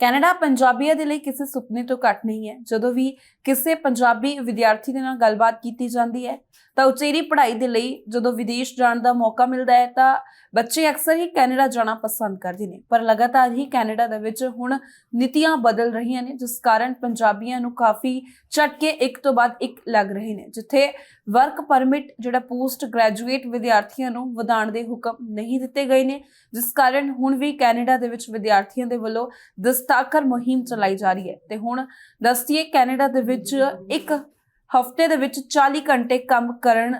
Canada ਪੰਜਾਬੀਆਂ ਦੇ ਲਈ ਕਿਸੇ ਸੁਪਨੇ ਤੋਂ ਘੱਟ ਨਹੀਂ ਹੈ। ਜਦੋਂ ਵੀ ਕਿਸੇ ਪੰਜਾਬੀ ਵਿਦਿਆਰਥੀ ਦੇ ਨਾਲ ਗੱਲਬਾਤ ਕੀਤੀ ਜਾਂਦੀ ਹੈ, ਤਾਂ ਉਚੇਰੀ ਪੜ੍ਹਾਈ ਦੇ ਲਈ ਜਦੋਂ ਵਿਦੇਸ਼ ਜਾਣ ਦਾ ਮੌਕਾ ਮਿਲਦਾ ਹੈ, ਤਾਂ ਬੱਚੇ ਅਕਸਰ ਹੀ ਕੈਨੇਡਾ ਜਾਣਾ ਪਸੰਦ ਕਰਦੇ ਨੇ। ਪਰ ਲਗਾਤਾਰ ਹੀ ਕੈਨੇਡਾ ਦੇ ਵਿੱਚ ਹੁਣ ਨੀਤੀਆਂ ਬਦਲ ਰਹੀਆਂ ਨੇ, ਜਿਸ ਕਾਰਨ ਪੰਜਾਬੀਆਂ ਨੂੰ ਕਾਫੀ ਝਟਕੇ ਇੱਕ ਤੋਂ ਬਾਅਦ ਇੱਕ ਲੱਗ ਰਹੇ ਨੇ, ਜਿੱਥੇ ਵਰਕ ਪਰਮਿਟ ਜਿਹੜਾ ਪੋਸਟ ਗ੍ਰੈਜੂਏਟ ਵਿਦਿਆਰਥੀਆਂ ਨੂੰ ਵਧਾਉਣ ਦੇ ਹੁਕਮ ਨਹੀਂ ਦਿੱਤੇ ਗਏ ਨੇ, ਜਿਸ ਕਾਰਨ ਹੁਣ ਵੀ ਕੈਨੇਡਾ ਦੇ ਵਿੱਚ ਵਿਦਿਆਰਥੀਆਂ ਦੇ ਵੱਲੋਂ ਦਸਤਾਕਰ ਮੁਹਿੰਮ ਚਲਾਈ ਜਾ ਰਹੀ ਹੈ। ਤੇ ਹੁਣ ਦੱਸਦੀਏ, ਕੈਨੇਡਾ ਦੇ ਵਿੱਚ ਇੱਕ ਹਫ਼ਤੇ ਦੇ ਵਿੱਚ 40 ਘੰਟੇ ਕੰਮ ਕਰਨ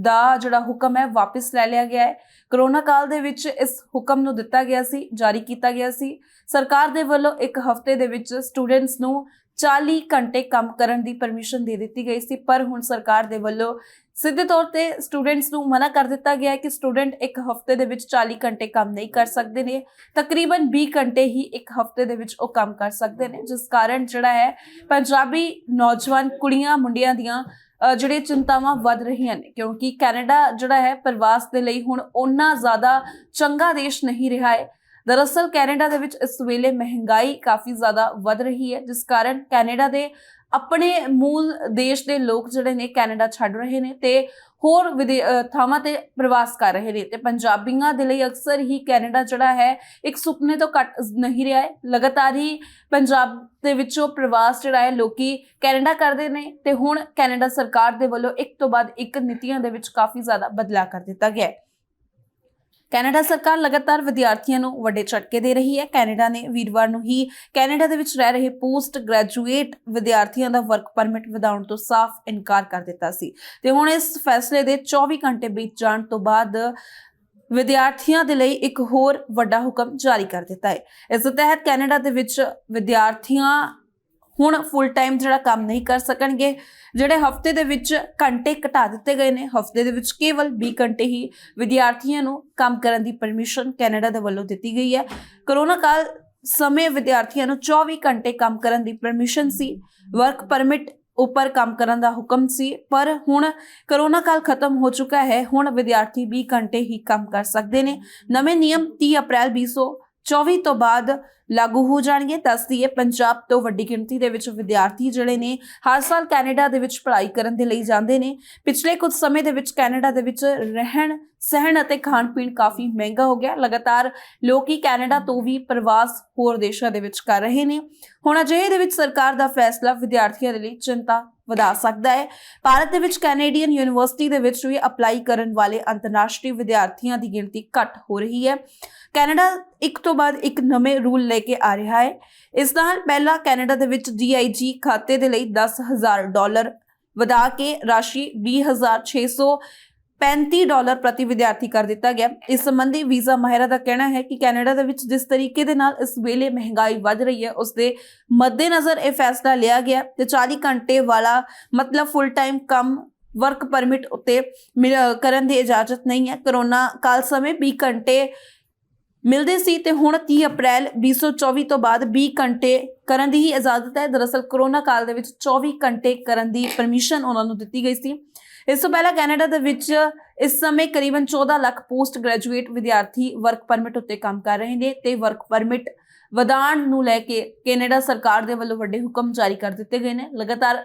ਦਾ ਜਿਹੜਾ ਹੁਕਮ ਹੈ, ਵਾਪਸ ਲੈ ਲਿਆ ਗਿਆ ਹੈ। ਕਰੋਨਾ ਕਾਲ ਦੇ ਵਿੱਚ ਇਸ ਹੁਕਮ ਨੂੰ ਦਿੱਤਾ ਗਿਆ ਸੀ, ਜਾਰੀ ਕੀਤਾ ਗਿਆ ਸੀ। ਸਰਕਾਰ ਦੇ ਵੱਲੋਂ ਇੱਕ ਹਫ਼ਤੇ ਦੇ ਵਿੱਚ ਸਟੂਡੈਂਟਸ ਨੂੰ 40 ਘੰਟੇ ਕੰਮ ਕਰਨ ਦੀ ਪਰਮਿਸ਼ਨ ਦੇ ਦਿੱਤੀ ਗਈ ਸੀ, ਪਰ ਹੁਣ ਸਰਕਾਰ ਦੇ ਵੱਲੋਂ ਸਿੱਧੇ ਤੌਰ ਤੇ ਸਟੂਡੈਂਟਸ ਨੂੰ ਮਨਾ ਕਰ ਦਿੱਤਾ ਗਿਆ ਹੈ ਕਿ ਸਟੂਡੈਂਟ ਇੱਕ ਹਫ਼ਤੇ ਦੇ ਵਿੱਚ 40 ਘੰਟੇ ਕੰਮ ਨਹੀਂ ਕਰ ਸਕਦੇ ਨੇ, ਤਕਰੀਬਨ 20 ਘੰਟੇ ਹੀ ਇੱਕ ਹਫ਼ਤੇ ਦੇ ਵਿੱਚ ਉਹ ਕੰਮ ਕਰ ਸਕਦੇ ਨੇ, ਜਿਸ ਕਾਰਨ ਜਿਹੜਾ ਹੈ ਪੰਜਾਬੀ ਨੌਜਵਾਨ ਕੁੜੀਆਂ ਮੁੰਡਿਆਂ ਦੀਆਂ ਜਿਹੜੇ ਚਿੰਤਾਵਾਂ ਵੱਧ ਰਹੀਆਂ ਨੇ, ਕਿਉਂਕਿ ਕੈਨੇਡਾ ਜਿਹੜਾ ਹੈ ਪ੍ਰਵਾਸ ਦੇ ਲਈ ਹੁਣ ਓਨਾ ਜ਼ਿਆਦਾ ਚੰਗਾ ਦੇਸ਼ ਨਹੀਂ ਰਿਹਾ ਹੈ ਦਰਅਸਲ ਕੈਨੇਡਾ ਦੇ ਵਿੱਚ ਇਸ ਵੇਲੇ ਮਹਿੰਗਾਈ ਕਾਫੀ ਜ਼ਿਆਦਾ ਵੱਧ ਰਹੀ ਹੈ, ਜਿਸ ਕਾਰਨ ਕੈਨੇਡਾ ਦੇ ਆਪਣੇ ਮੂਲ ਦੇਸ਼ ਦੇ ਲੋਕ ਜਿਹੜੇ ਨੇ ਕੈਨੇਡਾ ਛੱਡ ਰਹੇ ਨੇ ਤੇ ਹੋਰ ਵਿਦੇ- ਥਾਵਾਂ ਤੇ ਪ੍ਰਵਾਸ ਕਰ ਰਹੇ ਨੇ ਤੇ ਪੰਜਾਬੀਆਂ ਦੇ ਲਈ ਅਕਸਰ ਹੀ ਕੈਨੇਡਾ ਜਿਹੜਾ ਹੈ ਇੱਕ ਸੁਪਨੇ ਤੋਂ ਘੱਟ ਨਹੀਂ ਰਿਹਾ ਹੈ। ਲਗਾਤਾਰ ਹੀ ਪੰਜਾਬ ਦੇ ਵਿੱਚੋਂ ਪ੍ਰਵਾਸ ਜਿਹੜਾ ਹੈ ਲੋਕੀ ਕੈਨੇਡਾ ਕਰਦੇ ਨੇ ਤੇ ਹੁਣ ਕੈਨੇਡਾ ਸਰਕਾਰ ਦੇ ਵੱਲੋਂ ਇੱਕ ਤੋਂ ਬਾਅਦ ਇੱਕ ਨੀਤੀਆਂ ਦੇ ਵਿੱਚ ਕਾਫੀ ਜ਼ਿਆਦਾ ਬਦਲਾਅ ਕਰ ਦਿੱਤਾ ਗਿਆ ਹੈ। ਕੈਨੇਡਾ ਸਰਕਾਰ ਲਗਾਤਾਰ ਵਿਦਿਆਰਥੀਆਂ ਨੂੰ ਵੱਡੇ ਝਟਕੇ ਦੇ ਰਹੀ ਹੈ। ਕੈਨੇਡਾ ਨੇ ਵੀਰਵਾਰ ਨੂੰ ਹੀ ਕੈਨੇਡਾ ਦੇ ਵਿੱਚ ਰਹਿ ਰਹੇ ਪੋਸਟ ਗ੍ਰੈਜੂਏਟ ਵਿਦਿਆਰਥੀਆਂ ਦਾ ਵਰਕ ਪਰਮਿਟ ਵਧਾਉਣ ਤੋਂ ਸਾਫ਼ ਇਨਕਾਰ ਕਰ ਦਿੱਤਾ ਸੀ। ਤੇ ਹੁਣ ਇਸ ਫੈਸਲੇ ਦੇ 24 ਘੰਟੇ ਬੀਤ ਜਾਣ ਤੋਂ ਬਾਅਦ ਵਿਦਿਆਰਥੀਆਂ ਦੇ ਲਈ ਇੱਕ ਹੋਰ ਵੱਡਾ ਹੁਕਮ ਜਾਰੀ ਕਰ ਦਿੱਤਾ ਹੈ। ਇਸ ਦੇ ਤਹਿਤ ਕੈਨੇਡਾ ਦੇ ਵਿੱਚ ਵਿਦਿਆਰਥੀਆਂ ਹੁਣ ਫੁੱਲ ਟਾਈਮ ਜਿਹੜਾ ਕੰਮ ਨਹੀਂ ਕਰ ਸਕਣਗੇ, ਜਿਹੜੇ ਹਫ਼ਤੇ ਦੇ ਵਿੱਚ ਘੰਟੇ ਘਟਾ ਦਿੱਤੇ ਗਏ ਨੇ, ਹਫ਼ਤੇ ਦੇ ਵਿੱਚ ਕੇਵਲ 20 ਘੰਟੇ ਹੀ ਵਿਦਿਆਰਥੀਆਂ ਨੂੰ ਕੰਮ ਕਰਨ ਦੀ ਪਰਮਿਸ਼ਨ ਕੈਨੇਡਾ ਦੇ ਵੱਲੋਂ ਦਿੱਤੀ ਗਈ ਹੈ। ਕਰੋਨਾ ਕਾਲ ਸਮੇਂ ਵਿਦਿਆਰਥੀਆਂ ਨੂੰ 24 ਘੰਟੇ ਕੰਮ ਕਰਨ ਦੀ ਪਰਮਿਸ਼ਨ ਸੀ ਵਰਕ ਪਰਮਿਟ ਉੱਪਰ ਕੰਮ ਕਰਨ ਦਾ ਹੁਕਮ ਸੀ, ਪਰ ਹੁਣ ਕਰੋਨਾ ਕਾਲ ਖਤਮ ਹੋ ਚੁੱਕਾ ਹੈ, ਹੁਣ ਵਿਦਿਆਰਥੀ 20 ਘੰਟੇ ਹੀ ਕੰਮ ਕਰ ਸਕਦੇ ਨੇ। ਨਵੇਂ ਨਿਯਮ 30 ਅਪ੍ਰੈਲ 2024 ਤੋਂ ਬਾਅਦ ਲਾਗੂ ਹੋ ਜਾਣਗੇ। ਦੱਸਦੀ ਹੈ ਪੰਜਾਬ ਤੋਂ ਵੱਡੀ ਗਿਣਤੀ ਦੇ ਵਿੱਚ ਵਿਦਿਆਰਥੀ ਜਿਹੜੇ ਨੇ, ਹਰ ਸਾਲ ਕੈਨੇਡਾ ਦੇ ਵਿੱਚ ਪੜ੍ਹਾਈ ਕਰਨ ਦੇ ਲਈ ਜਾਂਦੇ ਨੇ। ਪਿਛਲੇ ਕੁਝ ਸਮੇਂ ਦੇ ਵਿੱਚ ਕੈਨੇਡਾ ਦੇ ਵਿੱਚ ਰਹਿਣ, ਸਹਿਣ ਅਤੇ ਖਾਣ ਪੀਣ ਕਾਫੀ ਮਹਿੰਗਾ ਹੋ ਗਿਆ। ਲਗਾਤਾਰ ਲੋਕੀ ਕੈਨੇਡਾ ਤੋਂ ਵੀ ਪ੍ਰਵਾਸ ਹੋਰ ਦੇਸ਼ਾਂ ਦੇ ਵਿੱਚ ਕਰ ਰਹੇ ਨੇ। ਹੁਣ ਅਜਿਹੇ ਦੇ ਵਿੱਚ ਸਰਕਾਰ ਦਾ ਫੈਸਲਾ ਵਿਦਿਆਰਥੀਆਂ ਦੇ ਲਈ ਚਿੰਤਾ ਵਧਾ ਸਕਦਾ ਹੈ। ਭਾਰਤ ਦੇ ਵਿੱਚ ਕੈਨੇਡੀਅਨ ਯੂਨੀਵਰਸਿਟੀ ਦੇ ਵਿੱਚ ਵੀ ਅਪਲਾਈ ਕਰਨ ਵਾਲੇ ਅੰਤਰਰਾਸ਼ਟਰੀ ਵਿਦਿਆਰਥੀਆਂ ਦੀ ਗਿਣਤੀ ਘੱਟ ਹੋ ਰਹੀ ਹੈ। ਕੈਨੇਡਾ ਇੱਕ ਤੋਂ ਬਾਅਦ ਇੱਕ ਨਵੇਂ ਰੂਲ ਲੈ ਕੇ ਆ ਰਿਹਾ ਹੈ। ਇਸ ਨਾਲ ਪਹਿਲਾਂ ਕੈਨੇਡਾ ਦੇ ਵਿੱਚ DIG ਖਾਤੇ ਦੇ ਲਈ 10000 ਡਾਲਰ ਵਧਾ ਕੇ ਰਾਸ਼ੀ 20635 ਡਾਲਰ ਪ੍ਰਤੀ ਵਿਦਿਆਰਥੀ ਕਰ ਦਿੱਤਾ ਗਿਆ। ਇਸ ਸੰਬੰਧੀ ਵੀਜ਼ਾ ਮਾਹਿਰਾਂ ਦਾ ਕਹਿਣਾ ਹੈ ਕਿ ਕੈਨੇਡਾ ਦੇ ਵਿੱਚ ਜਿਸ ਤਰੀਕੇ ਦੇ ਨਾਲ ਇਸ ਵੇਲੇ ਮਹਿੰਗਾਈ ਵੱਧ ਰਹੀ ਹੈ ਉਸ ਦੇ ਮੱਦੇਨਜ਼ਰ ਇਹ ਫੈਸਲਾ ਲਿਆ ਗਿਆ ਤੇ 40 ਘੰਟੇ ਵਾਲਾ ਮਤਲਬ ਫੁੱਲ ਟਾਈਮ ਕੰਮ ਵਰਕ ਪਰਮਿਟ ਉੱਤੇ ਮਿਲ- ਕਰਨ ਦੀ ਇਜਾਜ਼ਤ ਨਹੀਂ ਹੈ। ਕਰੋਨਾ ਕਾਲ ਸਮੇਂ 20 ਘੰਟੇ ਮਿਲਦੇ ਸੀ ਤੇ ਹੁਣ 30 ਅਪ੍ਰੈਲ 2024 ਤੋਂ ਬਾਅਦ 20 ਘੰਟੇ ਕਰਨ ਦੀ ਹੀ ਇਜਾਜ਼ਤ ਹੈ। ਦਰਅਸਲ ਕਰੋਨਾ ਕਾਲ ਦੇ ਵਿੱਚ 24 ਘੰਟੇ ਕਰਨ ਦੀ ਪਰਮਿਸ਼ਨ ਉਹਨਾਂ ਨੂੰ ਦਿੱਤੀ ਗਈ ਸੀ। ਇਸ ਤੋਂ ਪਹਿਲਾਂ ਕੈਨੇਡਾ ਦੇ ਵਿੱਚ ਇਸ ਸਮੇਂ ਕਰੀਬਨ 14 ਲੱਖ ਪੋਸਟ ਗ੍ਰੈਜੂਏਟ ਵਿਦਿਆਰਥੀ ਵਰਕ ਪਰਮਿਟ ਉੱਤੇ ਕੰਮ ਕਰ ਰਹੇ ਨੇ ਤੇ ਵਰਕ ਪਰਮਿਟ ਵਧਾਉਣ ਨੂੰ ਲੈ ਕੇ ਕੈਨੇਡਾ ਸਰਕਾਰ ਦੇ ਵੱਲੋਂ ਵੱਡੇ ਹੁਕਮ ਜਾਰੀ ਕਰ ਦਿੱਤੇ ਗਏ ਨੇ। ਲਗਾਤਾਰ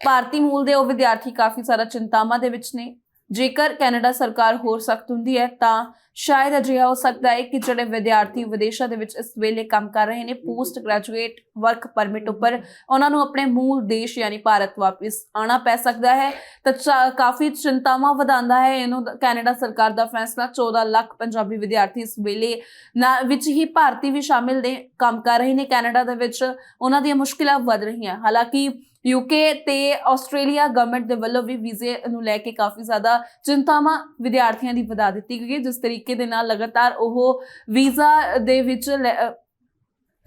ਭਾਰਤੀ ਮੂਲ ਦੇ ਉਹ ਵਿਦਿਆਰਥੀ ਕਾਫੀ ਸਾਰਾ ਚਿੰਤਾਵਾਂ ਦੇ ਵਿੱਚ ਨੇ। ਜੇਕਰ ਕੈਨੇਡਾ ਸਰਕਾਰ ਹੋਰ ਸਖਤ ਹੁੰਦੀ ਹੈ, ਤਾਂ ਸ਼ਾਇਦ ਅਜਿਹਾ ਹੋ ਸਕਦਾ ਹੈ ਕਿ ਜਿਹੜੇ ਵਿਦਿਆਰਥੀ ਵਿਦੇਸ਼ਾਂ ਦੇ ਵਿੱਚ ਇਸ ਵੇਲੇ ਕੰਮ ਕਰ ਰਹੇ ਨੇ, ਪੋਸਟ ਗ੍ਰੈਜੂਏਟ ਵਰਕ ਪਰਮਿਟ ਉੱਪਰ, ਉਹਨਾਂ ਨੂੰ ਆਪਣੇ ਮੂਲ ਦੇਸ਼ ਯਾਨੀ ਭਾਰਤ ਵਾਪਸ ਆਣਾ ਪੈ ਸਕਦਾ ਹੈ। ਤਾਂ ਚਾ- ਕਾਫੀ ਚਿੰਤਾਵਾਂ ਵਧਾਉਂਦਾ ਹੈ ਇਹਨੂੰ ਕੈਨੇਡਾ ਸਰਕਾਰ ਦਾ ਫੈਸਲਾ 14 ਲੱਖ ਪੰਜਾਬੀ ਵਿਦਿਆਰਥੀ ਇਸ ਵੇਲੇ ਨਾ, ਵਿੱਚ ਹੀ ਭਾਰਤੀ ਵੀ ਸ਼ਾਮਿਲ ਨੇ, ਕੰਮ ਕਰ ਰਹੇ ਨੇ ਕੈਨੇਡਾ ਦੇ ਵਿੱਚ, ਉਹਨਾਂ ਦੀਆਂ ਮੁਸ਼ਕਿਲਾਂ ਵੱਧ ਰਹੀਆਂ। ਹਾਲਾਂਕਿ ਯੂਕੇ ਤੇ ਆਸਟ੍ਰੇਲੀਆ ਗਵਰਨਮੈਂਟ ਦੇ ਵੱਲੋਂ ਵੀ ਵੀਜ਼ੇ ਨੂੰ ਲੈ ਕੇ ਕਾਫੀ ਜ਼ਿਆਦਾ ਚਿੰਤਾਵਾਂ ਵਿਦਿਆਰਥੀਆਂ ਦੀ ਵਧਾ ਦਿੱਤੀ ਗਈ ਹੈ, ਜਿਸ ਤਰੀਕੇ ਦੇ ਨਾਲ ਲਗਾਤਾਰ ਉਹ ਵੀਜ਼ਾ ਦੇ ਵਿੱਚ ਲੈ-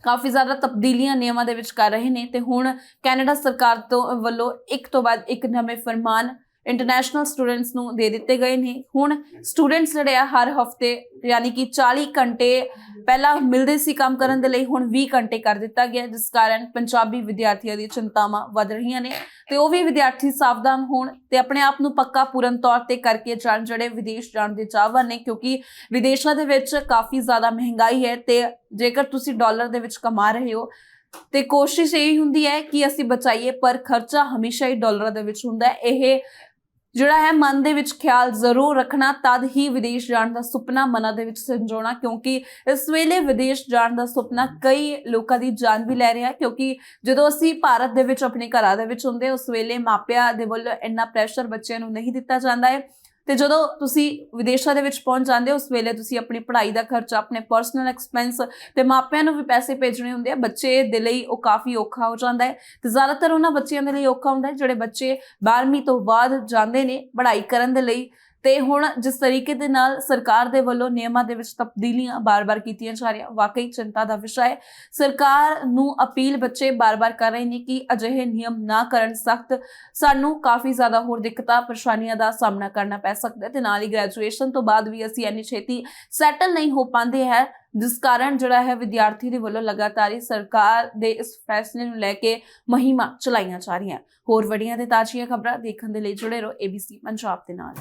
ਕਾਫੀ ਜ਼ਿਆਦਾ ਤਬਦੀਲੀਆਂ ਨਿਯਮਾਂ ਦੇ ਵਿੱਚ ਕਰ ਰਹੇ ਨੇ ਤੇ ਹੁਣ ਕੈਨੇਡਾ ਸਰਕਾਰ ਤੋਂ ਵੱਲੋਂ ਇੱਕ ਤੋਂ ਬਾਅਦ ਇੱਕ ਨਵੇਂ ਫਰਮਾਨ ਇੰਟਰਨੈਸ਼ਨਲ ਸਟੂਡੈਂਟਸ ਨੂੰ ਦੇ ਦਿੱਤੇ ਗਏ ਨੇ। ਹੁਣ ਸਟੂਡੈਂਟਸ ਜਿਹੜੇ ਆ, ਹਰ ਹਫ਼ਤੇ ਯਾਨੀ ਕਿ 40 ਘੰਟੇ ਪਹਿਲਾਂ ਮਿਲਦੇ ਸੀ ਕੰਮ ਕਰਨ ਦੇ ਲਈ, ਹੁਣ 20 ਘੰਟੇ ਕਰ ਦਿੱਤਾ ਗਿਆ, ਜਿਸ ਕਾਰਨ ਪੰਜਾਬੀ ਵਿਦਿਆਰਥੀਆਂ ਦੀ ਚਿੰਤਾਵਾਂ ਵੱਧ ਰਹੀਆਂ ਨੇ ਤੇ ਉਹ ਵੀ ਵਿਦਿਆਰਥੀ ਸਾਵਧਾਨ ਹੋਣ ਤੇ ਆਪਣੇ ਆਪ ਨੂੰ ਪੱਕਾ ਪੂਰਨ ਤੌਰ ਤੇ ਕਰਕੇ ਜਾਣ, ਜਿਹੜੇ ਵਿਦੇਸ਼ ਜਾਣ ਦੇ ਚਾਹਵਾਨ ਨੇ, ਕਿਉਂਕਿ ਵਿਦੇਸ਼ਾਂ ਦੇ ਵਿੱਚ ਕਾਫੀ ਜ਼ਿਆਦਾ ਮਹਿੰਗਾਈ ਹੈ ਤੇ ਜੇਕਰ ਤੁਸੀਂ ਡਾਲਰ ਦੇ ਵਿੱਚ ਕਮਾ ਰਹੇ ਹੋ, ਤੇ ਕੋਸ਼ਿਸ਼ ਇਹ ਹੁੰਦੀ ਹੈ ਕਿ ਅਸੀਂ ਬਚਾਈਏ, ਪਰ ਖਰਚਾ ਹਮੇਸ਼ਾ ਹੀ ਡਾਲਰਾਂ ਦੇ ਵਿੱਚ ਹੁੰਦਾ ਹੈ। ਇਹ ਜਿਹੜਾ ਹੈ, ਮਨ ਦੇ ਵਿੱਚ ਖਿਆਲ ਜ਼ਰੂਰ ਰੱਖਣਾ, ਤਦ ਹੀ ਵਿਦੇਸ਼ ਜਾਣ ਦਾ ਸੁਪਨਾ ਮਨਾਂ ਦੇ ਵਿੱਚ ਸੰਜੋਣਾ, ਕਿਉਂਕਿ ਇਸ ਵੇਲੇ ਵਿਦੇਸ਼ ਜਾਣ ਦਾ ਸੁਪਨਾ ਕਈ ਲੋਕਾਂ ਦੀ ਜਾਨ ਵੀ ਲੈ ਰਿਹਾ, ਕਿਉਂਕਿ ਜਦੋਂ ਅਸੀਂ ਭਾਰਤ ਦੇ ਵਿੱਚ, ਆਪਣੇ ਘਰਾਂ ਦੇ ਵਿੱਚ ਹੁੰਦੇ ਉਸ ਵੇਲੇ ਮਾਪਿਆਂ ਦੇ ਵੱਲੋਂ ਇੰਨਾ ਪ੍ਰੈਸ਼ਰ ਬੱਚਿਆਂ ਨੂੰ ਨਹੀਂ ਦਿੱਤਾ ਜਾਂਦਾ ਹੈ। ਤੇ ਜਦੋਂ ਤੁਸੀਂ ਵਿਦੇਸ਼ਾਂ ਦੇ ਵਿੱਚ ਪਹੁੰਚ ਜਾਂਦੇ ਹੋ, ਉਸ ਵੇਲੇ ਤੁਸੀਂ ਆਪਣੀ ਪੜ੍ਹਾਈ ਦਾ ਖਰਚਾ, ਆਪਣੇ ਪਰਸਨਲ ਐਕਸਪੈਂਸ ਤੇ ਮਾਪਿਆਂ ਨੂੰ ਵੀ ਪੈਸੇ ਭੇਜਣੇ ਹੁੰਦੇ ਆ। ਬੱਚੇ ਦੇ ਲਈ ਉਹ ਕਾਫੀ ਔਖਾ ਹੋ ਜਾਂਦਾ ਹੈ ਤੇ ਜ਼ਿਆਦਾਤਰ ਉਹਨਾਂ ਬੱਚਿਆਂ ਦੇ ਲਈ ਔਖਾ ਹੁੰਦਾ ਹੈ, ਜਿਹੜੇ ਬੱਚੇ 12ਵੀਂ ਤੋਂ ਬਾਅਦ ਜਾਂਦੇ ਨੇ ਪੜ੍ਹਾਈ ਕਰਨ ਦੇ ਲਈ। ਤੇ ਹੁਣ ਜਿਸ ਤਰੀਕੇ ਦੇ ਨਾਲ ਸਰਕਾਰ ਦੇ ਵੱਲੋਂ ਨਿਯਮਾਂ ਦੇ ਵਿੱਚ ਤਬਦੀਲੀਆਂ ਬਾਰ-ਬਾਰ ਕੀਤੀਆਂ ਜਾ ਰਹੀਆਂ, ਵਾਕਈ ਚਿੰਤਾ ਦਾ ਵਿਸ਼ਾ ਹੈ। ਸਰਕਾਰ ਨੂੰ ਅਪੀਲ ਬੱਚੇ ਬਾਰ-ਬਾਰ ਕਰ ਰਹੇ ਨੇ ਕਿ ਅਜਿਹੇ ਨਿਯਮ ਨਾ ਕਰਨ ਸਖਤ। ਸਾਨੂੰ ਕਾਫੀ ਜ਼ਿਆਦਾ ਹੋਰ ਦਿੱਕਤਾਂ, ਪਰੇਸ਼ਾਨੀਆਂ ਦਾ ਸਾਹਮਣਾ ਕਰਨਾ ਪੈ ਸਕਦਾ ਹੈ ਤੇ ਨਾਲ ਹੀ ਗ੍ਰੈਜੂਏਸ਼ਨ ਤੋਂ ਬਾਅਦ ਵੀ ਅਸੀਂ ਇੰਨੀ ਛੇਤੀ ਸੈਟਲ ਨਹੀਂ ਹੋ ਪਾਉਂਦੇ ਹੈ, ਜਿਸ ਕਾਰਨ ਜਿਹੜਾ ਹੈ ਵਿਦਿਆਰਥੀ ਦੇ ਵੱਲੋਂ ਲਗਾਤਾਰ ਹੀ ਸਰਕਾਰ ਦੇ ਇਸ ਫੈਸਲੇ ਨੂੰ ਲੈ ਕੇ ਮਹਿਮਾ ਚਲਾਈਆਂ ਜਾ ਰਹੀਆਂ। ਹੋਰ ਵੱਡੀਆਂ ਤੇ ਤਾਜ਼ੀਆਂ ਖਬਰਾਂ ਦੇਖਣ ਦੇ ਲਈ ਜੁੜੇ ਰਹੋ ABC ਪੰਜਾਬ ਦੇ ਨਾਲ।